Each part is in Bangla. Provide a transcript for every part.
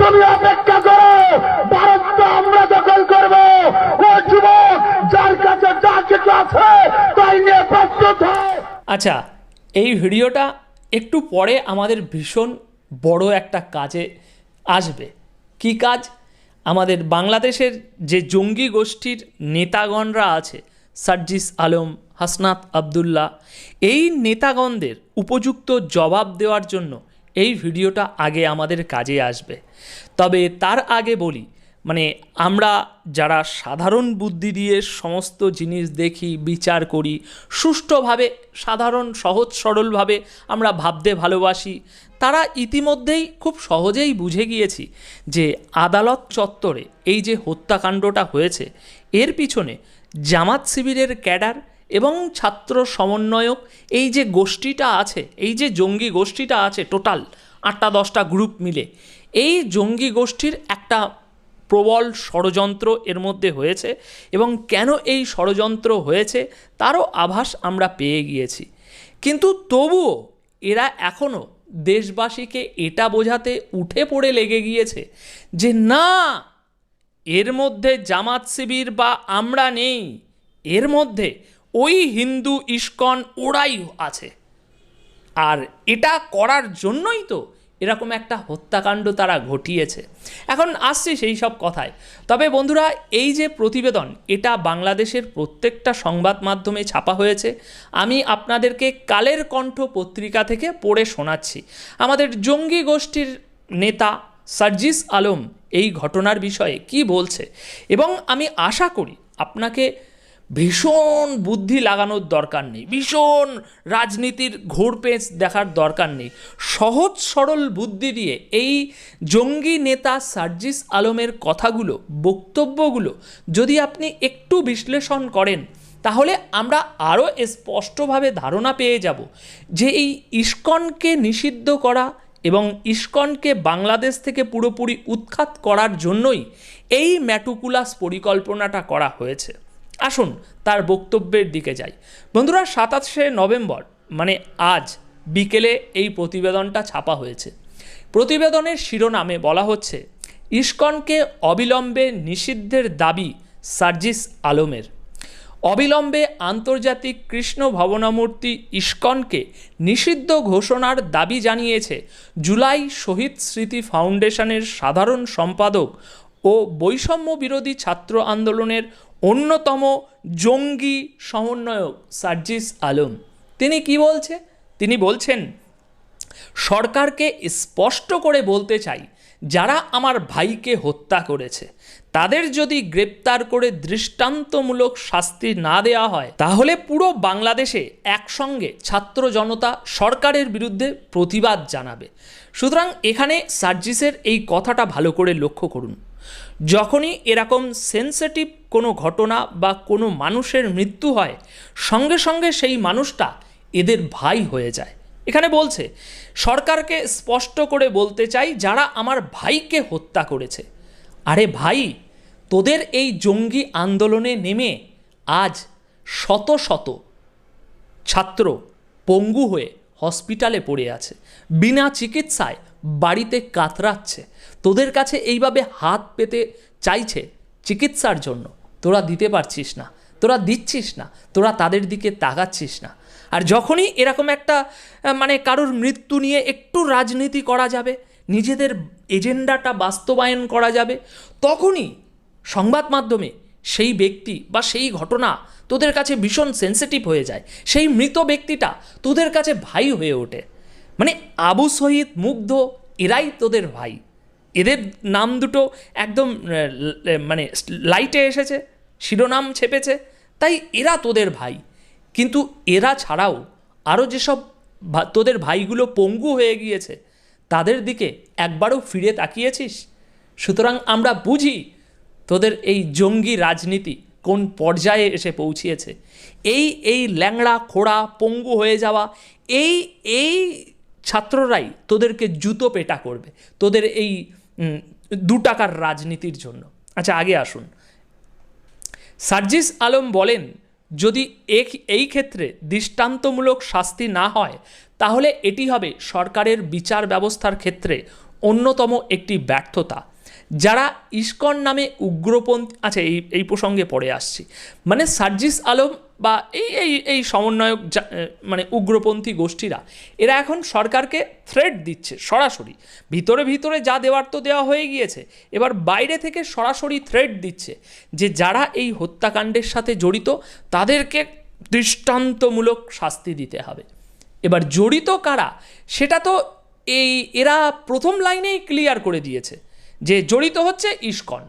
তুমি অপেক্ষা করো। ভারতটা আমরা দখল করব। ও যুবক, যার কাছে যা কিছু আছে, তাই নিয়ে প্রস্তুত আচ্ছা এই ভিডিওটা একটু পরে আমাদের ভীষণ বড় একটা কাজে আসবে। কি কাজ? আমাদের বাংলাদেশের যে জঙ্গি গোষ্ঠীর নেতাগণরা আছে, সার্জিস আলম, হাসনাত আবদুল্লাহ, এই নেতাগণদের উপযুক্ত জবাব দেওয়ার জন্য এই ভিডিওটা আগে আমাদের কাজে আসবে। তবে তার আগে বলি মানে আমরা যারা সাধারণ বুদ্ধি দিয়ে সমস্ত জিনিস দেখি, বিচার করি, সুষ্ঠুভাবে, সাধারণ, সহজ, সরলভাবে আমরা ভাবতে ভালোবাসি, তারা ইতিমধ্যেই খুব সহজেই বুঝে গিয়েছি যে আদালত চত্বরে এই যে হত্যাকাণ্ডটা হয়েছে, এর পিছনে জামাত শিবিরের ক্যাডার এবং ছাত্র সমন্বয়ক, এই যে গোষ্ঠীটা আছে, এই যে জঙ্গি গোষ্ঠীটা আছে টোটাল আটটা দশটা গ্রুপ মিলে, এই জঙ্গি গোষ্ঠীর একটা প্রবল ষড়যন্ত্র এর মধ্যে হয়েছে এবং কেন এই ষড়যন্ত্র হয়েছে তারও আভাস আমরা পেয়ে গিয়েছি। কিন্তু তবুও এরা এখনও দেশবাসীকে এটা বোঝাতে উঠে পড়ে লেগে গিয়েছে যে না, এর মধ্যে জামাত শিবির বা আমরা নেই, এর মধ্যে ওই হিন্দু ইস্কন ওরাই আছে। আর এটা করার জন্যই তো এরকম একটা হত্যাকাণ্ড তারা ঘটিয়েছে। এখন আসছি সেই সব কথায়। তবে বন্ধুরা, এই যে প্রতিবেদন, এটা বাংলাদেশের প্রত্যেকটা সংবাদ মাধ্যমে ছাপা হয়েছে। আমি আপনাদেরকে কালের কণ্ঠ পত্রিকা থেকে পড়ে শোনাচ্ছি। আমাদের জঙ্গি গোষ্ঠীর নেতা সার্জিস আলম এই ঘটনার বিষয়ে কি বলছে? এবং আমি আশা করি আপনাকে ভীষণ বুদ্ধি লাগানোর দরকার নেই, ভীষণ রাজনীতির ঘোর ঘোরপেঁচ দেখার দরকার নেই। সহজ সরল বুদ্ধি দিয়ে এই জঙ্গি নেতা সার্জিস আলমের কথাগুলো, বক্তব্যগুলো যদি আপনি একটু বিশ্লেষণ করেন, তাহলে আমরা আরও স্পষ্টভাবে ধারণা পেয়ে যাব যে এই ইস্কনকে নিষিদ্ধ করা এবং ইস্কনকে বাংলাদেশ থেকে পুরোপুরি উৎখাত করার জন্যই এই ম্যাটুকুলাস পরিকল্পনাটা করা হয়েছে। আসুন তার বক্তব্যের দিকে যাই। বন্ধুরা, সাতাশে নভেম্বর মানে আজ বিকেলে এই প্রতিবেদনটা ছাপা হয়েছে। প্রতিবেদনের শিরোনামে বলা হচ্ছে, ইস্কনকে অবিলম্বে নিষিদ্ধের দাবি সার্জিস আলমের। অবিলম্বে আন্তর্জাতিক কৃষ্ণ ভবনামূর্তি ইস্কনকে নিষিদ্ধ ঘোষণার দাবি জানিয়েছে জুলাই শহীদ স্মৃতি ফাউন্ডেশনের সাধারণ সম্পাদক ও বৈষম্য বিরোধী ছাত্র আন্দোলনের অন্যতম জঙ্গি সমন্বয়ক সার্জিস আলম। তিনি কি বলছে? তিনি বলছেন, সরকারকে স্পষ্ট করে বলতে চাই, যারা আমার ভাইকে হত্যা করেছে, তাদের যদি গ্রেপ্তার করে দৃষ্টান্তমূলক শাস্তি না দেওয়া হয়, তাহলে পুরো বাংলাদেশে একসঙ্গে ছাত্র জনতা সরকারের বিরুদ্ধে প্রতিবাদ জানাবে। সুতরাং এখানে সার্জিসের এই কথাটা ভালো করে লক্ষ্য করুন। যখনই এরকম সেন্সিটিভ কোনো ঘটনা বা কোনো মানুষের মৃত্যু হয়, সঙ্গে সঙ্গে সেই মানুষটা এদের ভাই হয়ে যায়। এখানে বলছে, সরকারকে স্পষ্ট করে বলতে চাই, যারা আমার ভাইকে হত্যা করেছে। আরে ভাই, তোদের এই জঙ্গি আন্দোলনে নেমে আজ শত শত ছাত্র পঙ্গু হয়ে হসপিটালে পড়ে আছে। বিনা চিকিৎসায় বাড়িতে কাতরাচ্ছে। তোদের কাছে এইভাবে হাত পেতে চাইছে চিকিৎসার জন্য। তোরা দিতে পারছিস না, তোরা দিচ্ছিস না, তোরা তাদের দিকে তাকাচ্ছিস না। আর যখনই এরকম একটা মানে কারোর মৃত্যু নিয়ে একটু রাজনীতি করা যাবে, নিজেদের এজেন্ডাটা বাস্তবায়ন করা যাবে, তখনই সংবাদ মাধ্যমে সেই ব্যক্তি বা সেই ঘটনা তোদের কাছে ভীষণ সেন্সিটিভ হয়ে যায়। সেই মৃত ব্যক্তিটা তোদের কাছে ভাই হয়ে ওঠে। মানে আবু শহীদ মুগ্ধ, এরাই তোদের ভাই। এদের নাম দুটো একদম মানে লাইটে এসেছে, শিরোনাম ছেপেছে, তাই এরা তোদের ভাই। কিন্তু এরা ছাড়াও আরও যেসব তোদের ভাইগুলো পঙ্গু হয়ে গিয়েছে, তাদের দিকে একবারও ফিরে তাকিয়েছিস? সুতরাং আমরা বুঝি তোদের এই জঙ্গি রাজনীতি কোন পর্যায়ে এসে পৌঁছিয়েছে। এই এই ল্যাংড়া, খোড়া, পঙ্গু হয়ে যাওয়া, এই এই ছাত্ররাই তোদেরকে জুতো পেটা করবে। তোদের এই দু টাকার রাজনীতির জন্য। আচ্ছা আগে আসুন। সার্জিস আলম বলেন, যদি এই ক্ষেত্রে দৃষ্টান্তমূলক শাস্তি না হয়, তাহলে এটি হবে সরকারের বিচার ব্যবস্থার ক্ষেত্রে অন্যতম একটি ব্যর্থতা। যারা ইস্কন নামে উগ্রপন্থী আচ্ছা এই এই প্রসঙ্গে পড়ে আসছি। মানে সার্জিস আলম বা এই এই এই সমন্বয়ক মানে উগ্রপন্থী গোষ্ঠীরা, এরা এখন সরকারকে থ্রেট দিচ্ছে সরাসরি। ভিতরে ভিতরে যা দেওয়ার তো দেওয়া হয়ে গিয়েছে, এবার বাইরে থেকে সরাসরি থ্রেট দিচ্ছে যে যারা এই হত্যাকাণ্ডের সাথে জড়িত, তাদেরকে দৃষ্টান্তমূলক শাস্তি দিতে হবে। এবার জড়িত কারা, সেটা তো এই, এরা প্রথম লাইনেই ক্লিয়ার করে দিয়েছে যে জড়িত হচ্ছে ইস্কন।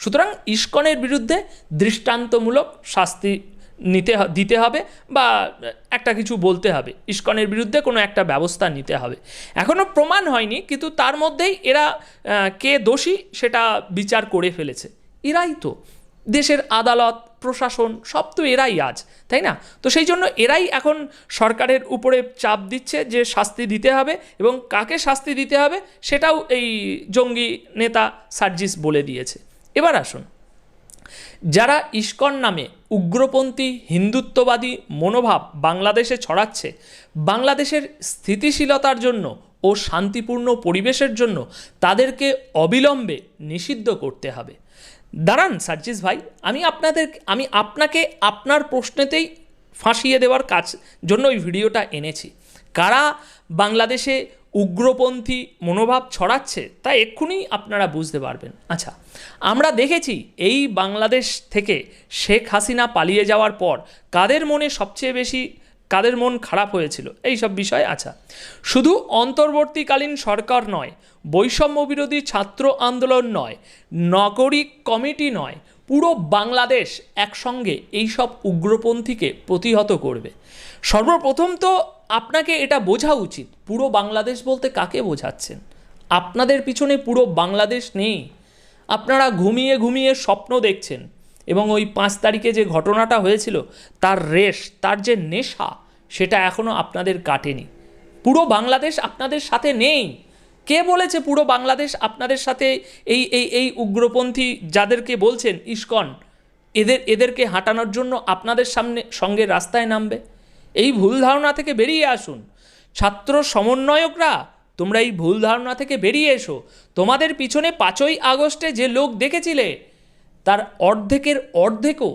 সুতরাং ইস্কনের বিরুদ্ধে দৃষ্টান্তমূলক শাস্তি নিতে দিতে হবে বা একটা কিছু বলতে হবে। ইস্কনের বিরুদ্ধে কোনো একটা ব্যবস্থা নিতে হবে। এখনও প্রমাণ হয়নি, কিন্তু তার মধ্যেই এরা কে দোষী সেটা বিচার করে ফেলেছে। এরাই তো। দেশের আদালত, প্রশাসন, সব তো এরাই আজ, তাই না? তো সেই জন্য এরাই এখন সরকারের উপরে চাপ দিচ্ছে যে শাস্তি দিতে হবে এবং কাকে শাস্তি দিতে হবে সেটাও এই জঙ্গি নেতা সার্জিস বলে দিয়েছে। এবার আসুন। যারা ইস্কন নামে উগ্রপন্থী হিন্দুত্ববাদী মনোভাব বাংলাদেশে ছড়াচ্ছে, বাংলাদেশের স্থিতিশীলতার জন্য ও শান্তিপূর্ণ পরিবেশের জন্য তাদেরকে অবিলম্বে নিষিদ্ধ করতে হবে। দাঁড়ান, সার্জিস ভাই, আমি আপনাদের, আমি আপনাকে আপনার প্রশ্নেতেই ফাঁসিয়ে দেওয়ার কাজ, জন্য ওই ভিডিওটা এনেছি। কারা বাংলাদেশে উগ্রপন্থী মনোভাব ছড়াচ্ছে, তা এক্ষুনি আপনারা বুঝতে পারবেন। আচ্ছা আমরা দেখেছি এই বাংলাদেশ থেকে শেখ হাসিনা পালিয়ে যাওয়ার পর কাদের মনে সবচেয়ে বেশি কাদের মন খারাপ হয়েছিল? এই সব বিষয় আচ্ছা। শুধু অন্তর্বর্তীকালীন সরকার নয় বৈষম্য বিরোধী ছাত্র আন্দোলন নয় নাগরিক কমিটি নয়, পুরো বাংলাদেশ একসঙ্গে এই সব উগ্রপন্থীকে প্রতিহত করবে। সর্বপ্রথম তো আপনাকে এটা বোঝা উচিত, পুরো বাংলাদেশ বলতে কাকে বোঝাচ্ছেন? আপনাদের পিছনে পুরো বাংলাদেশ নেই। আপনারা ঘুমিয়ে ঘুমিয়ে স্বপ্ন দেখছেন। এবং ওই পাঁচ তারিখে যে ঘটনাটা হয়েছিল, তার রেশ, তার যে নেশা, সেটা এখনও আপনাদের কাটেনি। পুরো বাংলাদেশ আপনাদের সাথে নেই। কে বলেছে পুরো বাংলাদেশ আপনাদের সাথে এই এই এই উগ্রপন্থী যাদেরকে বলছেন, ইস্কন, এদের, এদেরকে হাঁটানোর জন্য আপনাদের সামনে, সঙ্গে রাস্তায় নামবে? এই ভুল ধারণা থেকে বেরিয়ে আসুন। ছাত্র সমন্বয়করা, তোমরা এই ভুল ধারণা থেকে বেরিয়ে এসো। তোমাদের পিছনে পাঁচই আগস্টে যে লোক দেখেছিলে তার অর্ধেকের অর্ধেকও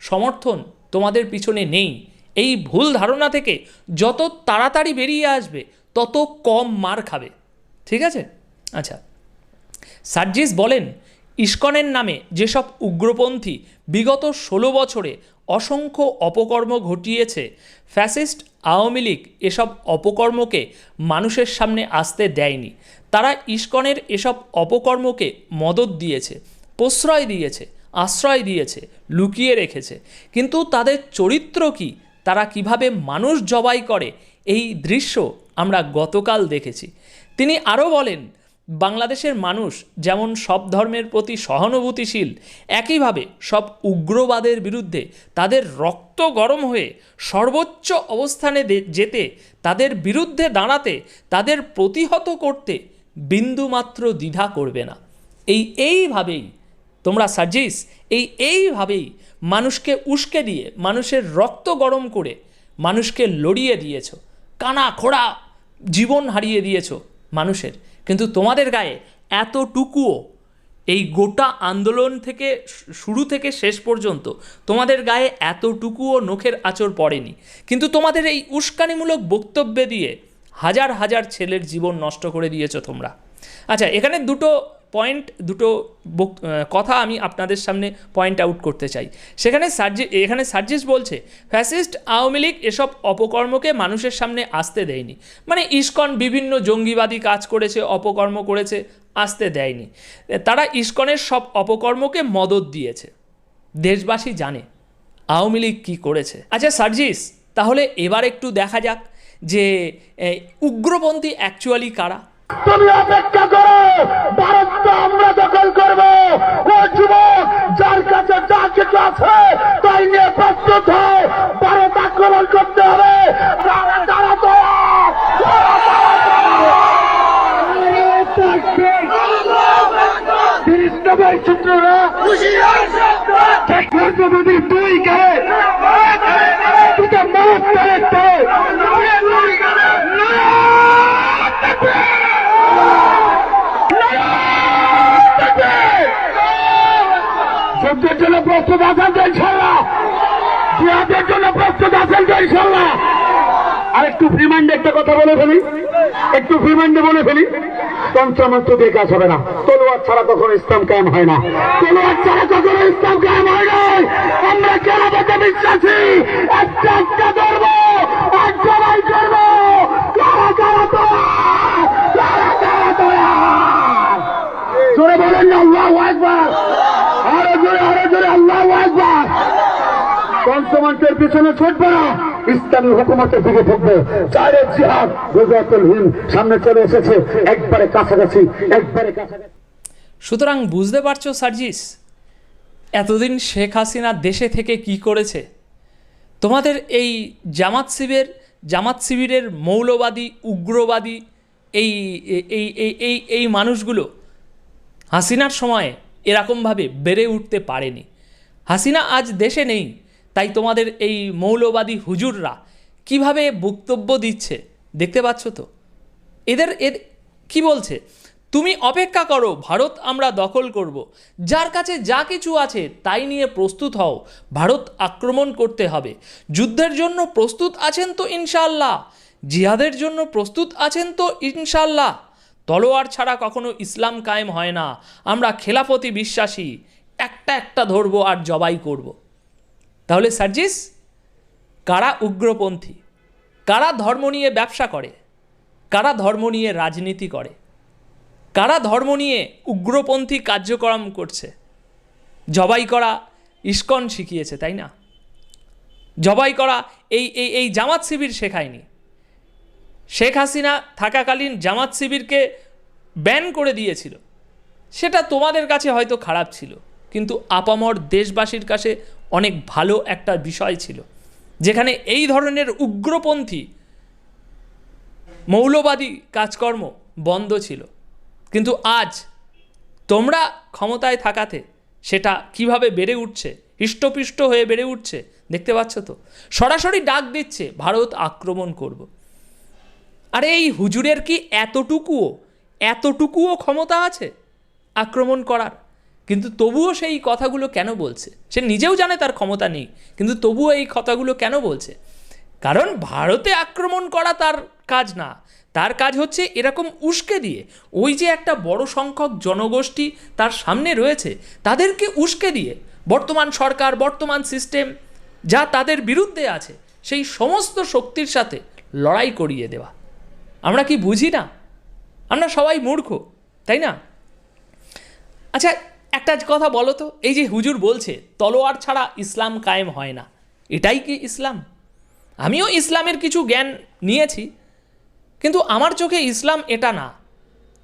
সমর্থন তোমাদের পিছনে নেই। এই ভুল ধারণা থেকে যত তাড়াতাড়ি বেরিয়ে আসবে, তত কম মার খাবে। ঠিক আছে? আচ্ছা। সার্জিস বলেন, ইস্কনের নামে যেসব উগ্রপন্থী বিগত ষোলো বছরে অসংখ্য অপকর্ম ঘটিয়েছে, ফ্যাসিস্ট আওয়ামী লীগ এসব অপকর্মকে মানুষের সামনে আসতে দেয়নি। তারা ইস্কনের এসব অপকর্মকে মদত দিয়েছে। প্রশ্রয় দিয়েছে, আশ্রয় দিয়েছে, লুকিয়ে রেখেছে। কিন্তু তাদের চরিত্র কি? তারা কীভাবে মানুষ জবাই করে? এই দৃশ্য আমরা গতকাল দেখেছি। তিনি আরও বলেন, বাংলাদেশের মানুষ যেমন সব ধর্মের প্রতি সহানুভূতিশীল, একইভাবে সব উগ্রবাদের বিরুদ্ধে তাদের রক্ত গরম হয়ে সর্বোচ্চ অবস্থানে যেতে, তাদের বিরুদ্ধে দাঁড়াতে, তাদের প্রতিহত করতে বিন্দুমাত্র দ্বিধা করবে না। এই, এইভাবেই তোমরা সার্জিস, এই এইভাবেই মানুষকে উস্কে দিয়ে, মানুষের রক্ত গরম করে মানুষকে লড়িয়ে দিয়েছ। কানা খোড়া জীবন হারিয়ে দিয়েছ মানুষের। কিন্তু তোমাদের গায়ে এতটুকুও এই গোটা আন্দোলন থেকে শুরু থেকে শেষ পর্যন্ত তোমাদের গায়ে এতটুকুও নখের আঁচড় পড়েনি। কিন্তু তোমাদের এই উস্কানিমূলক বক্তব্যে দিয়ে হাজার হাজার ছেলের জীবন নষ্ট করে দিয়েছ তোমরা। আচ্ছা এখানে দুটো পয়েন্ট দুটো কথা আমি আপনাদের সামনে পয়েন্ট আউট করতে চাই। সেখানে সার্জি, এখানে সার্জিস বলছে ফ্যাসিস্ট আওয়ামী লীগ এসব অপকর্মকে মানুষের সামনে আসতে দেয়নি। মানে ইস্কন বিভিন্ন জঙ্গিবাদী কাজ করেছে, অপকর্ম করেছে, আসতে দেয়নি। তারা ইস্কনের সব অপকর্মকে মদত দিয়েছে। দেশবাসী জানে আওয়ামী লীগ কী করেছে। আচ্ছা সার্জিস, তাহলে এবার একটু দেখা যাক যে উগ্রপন্থী অ্যাকচুয়ালি কারা? তুমি অপেক্ষা করো, ভারতকে আমরা দখল করব। ও যুবক, যার কাছে যা কিছু আছে, তাই নিয়ে প্রস্তুত হয় ভারত আক্রমণ করতে হবে। তারা তারা তৈরি। তিরিশ সূত্ররা ঠাকুর দুই গায়ে। দুটো মাছ পেরেছে যুদ্ধের জন্য প্রস্তুত আছেন তো ইনশাল্লাহ জিহাদের জন্য প্রস্তুত আছেন তো ইনশাল্লাহ আর একটু ফ্রিমাইন্ডে একটা কথা বলে ফেলি। একটু ফ্রিমাইন্ডে বলে ফেলি। তন্ত্রমন্ত্র দিয়ে কাজ হবে না। তলোয়ার ছাড়া কখনো ইসলাম কায়েম হয় না। তলোয়ার ছাড়া কখনো ইসলাম কায়েম হয় না আমরা কেরামতে বিশ্বাসী? একটা একটা ধরবো আর জবাই করব কারা কারা তোরা কারা কারা তোরা জোরে বলেন না, আল্লাহ জোরে পঞ্চমন্ত্রের পিছনে ছুটবে না ইসলামী হুকুমতের দিকে ঢুকবে। চারে জিহাদ। রোজাতুল হিন্দ সামনে চলে এসেছে। একবারে কাছাকাছি একবারে কাছাকাছি। সুতরাং বুঝতে পারছ সার্জিস এতদিন শেখ হাসিনা দেশে থেকে কি করেছে? তোমাদের এই জামাত শিবির জামাত শিবিরের মৌলবাদী উগ্রবাদী এই এই এই এই এই মানুষগুলো হাসিনার সময়ে এরকমভাবে বেড়ে উঠতে পারেনি। হাসিনা আজ দেশে নেই, তাই তোমাদের এই মৌলবাদী হুজুররা কীভাবে বক্তব্য দিচ্ছে দেখতে পাচ্ছ তো? এদের, এর কি বলছে? তুমি অপেক্ষা করো, ভারত আমরা দখল করব। যার কাছে যা কিছু আছে তাই নিয়ে প্রস্তুত হও, ভারত আক্রমণ করতে হবে। যুদ্ধের জন্য প্রস্তুত আছেন তো ইনশাল্লাহ জিহাদের জন্য প্রস্তুত আছেন তো ইনশাল্লাহ তলোয়ার ছাড়া কখনো ইসলাম কায়েম হয় না, আমরা খেলাফতি বিশ্বাসী। একটা একটা ধরবো আর জবাই করব। তাহলে সার্জিস, কারা উগ্রপন্থী? কারা ধর্ম নিয়ে ব্যবসা করে? কারা ধর্ম নিয়ে রাজনীতি করে? কারা ধর্ম নিয়ে উগ্রপন্থী কার্যক্রম করছে? জবাই করা ইস্কন শিখিয়েছে, তাই না? জবাই করা এই এই এই জামাত শিবির শেখায়নি। শেখ হাসিনা থাকাকালীন জামাত শিবিরকে ব্যান করে দিয়েছিল। সেটা তোমাদের কাছে হয়তো খারাপ ছিল। কিন্তু আপামর দেশবাসীর কাছে অনেক ভালো একটা বিষয় ছিল। যেখানে এই ধরনের উগ্রপন্থী, মৌলবাদী কাজকর্ম বন্ধ ছিল। কিন্তু আজ তোমরা ক্ষমতায় থাকাতে সেটা কীভাবে বেড়ে উঠছে, হৃষ্টপিষ্ট হয়ে বেড়ে উঠছে, দেখতে পাচ্ছ তো? সরাসরি ডাক দিচ্ছে, ভারত আক্রমণ করব। আরে এই হুজুরের কি এতটুকুও এতটুকুও ক্ষমতা আছে আক্রমণ করার? কিন্তু তবুও সেই কথাগুলো কেন বলছে? সে নিজেও জানে তার ক্ষমতা নেই, কিন্তু তবুও এই কথাগুলো কেন বলছে? কারণ ভারতে আক্রমণ করা তার কাজ না। তার কাজ হচ্ছে এরকম উস্কে দিয়ে, ওই যে একটা বড় সংখ্যক জনগোষ্ঠী তার সামনে রয়েছে, তাদেরকে উস্কে দিয়ে বর্তমান সরকার, বর্তমান সিস্টেম যা তাদের বিরুদ্ধে আছে, সেই সমস্ত শক্তির সাথে লড়াই করিয়ে দেওয়া। আমরা কি বুঝি না? আমরা সবাই মূর্খ, তাই না? আচ্ছা একটা কথা বলো তো, এই যে হুজুর বলছে, তলোয়ার ছাড়া ইসলাম কায়েম হয় না। এটাই কি ইসলাম? আমিও ইসলামের কিছু জ্ঞান নিয়েছি, কিন্তু আমার চোখে ইসলাম এটা না।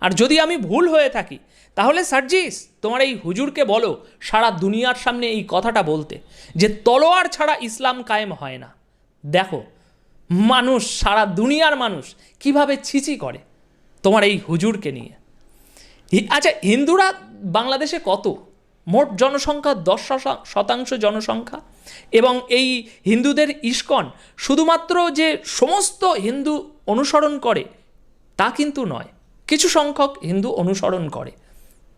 আর যদি আমি ভুল হয়ে থাকি, তাহলে সার্জিস, তোমার এই হুজুরকে বলো সারা দুনিয়ার সামনে এই কথাটা বলতে, যে তলোয়ার ছাড়া ইসলাম কায়েম হয় না। দেখো, মানুষ, সারা দুনিয়ার মানুষ কীভাবে ছিচি করে তোমার এই হুজুরকে নিয়ে। আচ্ছা হিন্দুরা বাংলাদেশে কত? মোট জনসংখ্যা দশ শতাংশ জনসংখ্যা। এবং এই হিন্দুদের ইস্কন শুধুমাত্র যে সমস্ত হিন্দু অনুসরণ করে, তা কিন্তু নয়, কিছু সংখ্যক হিন্দু অনুসরণ করে।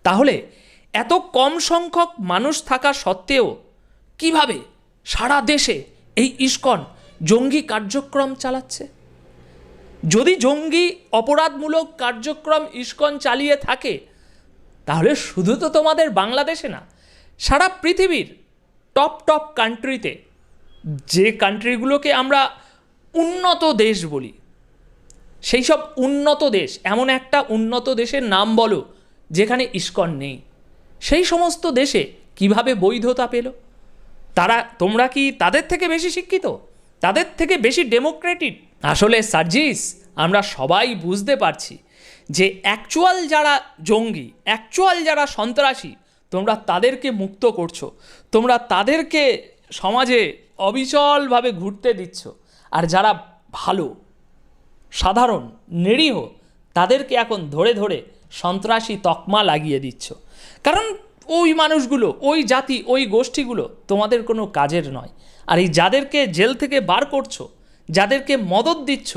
তাহলে এত কম সংখ্যক মানুষ থাকা সত্ত্বেও কীভাবে সারা দেশে এই ইস্কন জঙ্গি কার্যক্রম চালাচ্ছে? যদি জঙ্গি অপরাধমূলক কার্যক্রম ইস্কন চালিয়ে থাকে, তাহলে শুধু তো তোমাদের বাংলাদেশে না, সারা পৃথিবীর টপ টপ কান্ট্রিতে যে কান্ট্রিগুলোকে আমরা উন্নত দেশ বলি সেই সব উন্নত দেশ, এমন একটা উন্নত দেশের নাম বলো যেখানে ইস্কন নেই। সেই সমস্ত দেশে কীভাবে বৈধতা পেল? তারা, তোমরা কি তাদের থেকে বেশি শিক্ষিত? তাদের থেকে বেশি ডেমোক্রেটিক আসলে সার্জিস, আমরা সবাই বুঝতে পারছি যে অ্যাকচুয়াল যারা জঙ্গি অ্যাকচুয়াল যারা সন্ত্রাসী, তোমরা তাদেরকে মুক্ত করছ। তোমরা তাদেরকে সমাজে অবিচলভাবে ঘুরতে দিচ্ছ। আর যারা ভালো, সাধারণ, নিরীহ, তাদেরকে এখন ধরে ধরে সন্ত্রাসী তকমা লাগিয়ে দিচ্ছ। কারণ ওই মানুষগুলো, ওই জাতি, ওই গোষ্ঠীগুলো তোমাদের কোনো কাজের নয়। আর এই যাদেরকে জেল থেকে বার করছ যাদেরকে মদত দিচ্ছ,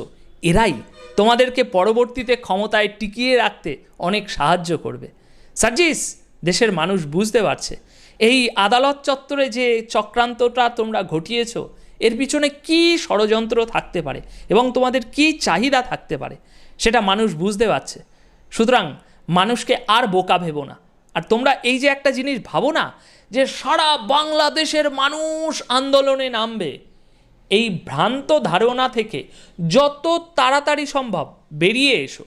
এরাই তোমাদেরকে পরবর্তীতে ক্ষমতায় টিকিয়ে রাখতে অনেক সাহায্য করবে। সার্জিস, দেশের মানুষ বুঝতে পারছে, এই আদালত চত্বরে যে চক্রান্তটা তোমরা ঘটিয়েছ, এর পিছনে কি ষড়যন্ত্র থাকতে পারে এবং তোমাদের কি চাহিদা থাকতে পারে, সেটা মানুষ বুঝতে পারছে। সুতরাং মানুষকে আর বোকা ভেবো না। আর তোমরা এই যে একটা জিনিস ভাবো না, যে সারা বাংলাদেশের মানুষ আন্দোলনে নামবে এই ভ্রান্ত ধারণা থেকে যত তাড়াতাড়ি সম্ভব বেরিয়ে এসো।